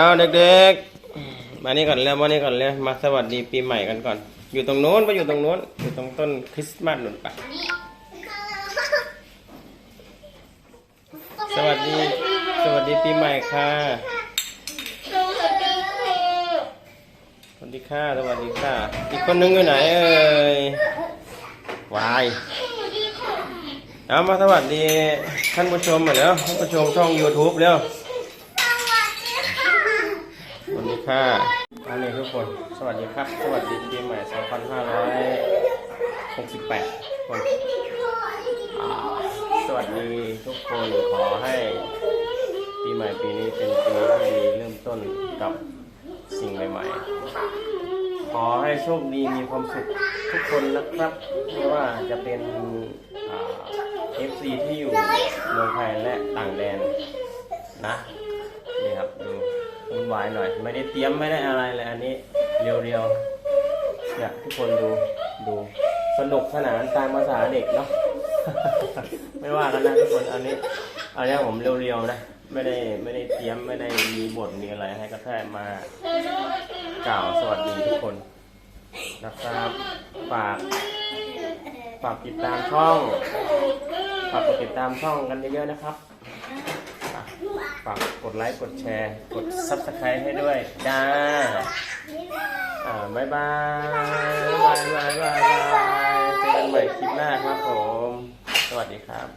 เอาเด็กๆ มานี่ก่อนแล้วมานี่ก่อนเลยมาสวัสดีปีใหม่กันก่อน อยู่ตรงโน้นไปอยู่ตรงโน้น อยู่ตรงต้นคริสต์มาสหนุนปะสวัสดี สวัสดีปีใหม่ค่ะ สวัสดีค่ะ สวัสดีค่ะ อีกคนนึงอยู่ไหนเอ่ยวายเอามาสวัสดีท่านผู้ชมหน่อยเร็วท่านผู้ชมช่อง YouTube เร็ว สวัสดี ค่ะอันนี้ทุกคน สวัสดีครับ สวัสดีปีใหม่ 2568 คนอ่าสวัสดีทุกคน ขอให้ปีใหม่ปีนี้เป็นปีที่ดีเริ่มต้นกับสิ่งใหม่ ๆ ขอให้โชคดีมีความสุขทุกคนนะครับ ไม่ว่าจะเป็นเอฟซีที่อยู่เมืองไทยและต่างแดนนะ วายหน่อย ไม่ได้เตรียมไม่ได้อะไรเลยอันนี้เรียวๆเนี่ยทุกคนดูดูสนุกสนานตามภาษาเด็กเนาะไม่ว่ากันนะทุกคนอันนี้อันนี้ผมเรียวๆนะไม่ได้ไม่ได้เตรียมไม่ได้มีบทมีอะไรให้ก็แค่มากล่าวสวัสดีทุกคนนะครับฝากฝากติดตามช่องฝากกดติดตามช่องกันเยอะๆนะครับากกดไลค์ กดแชร์ กด subscribe ให้ด้วยจ้าอ่าบายบายบายบายบายบายเจอกันใหม่คลิปหน้าครับผม สวัสดีครับ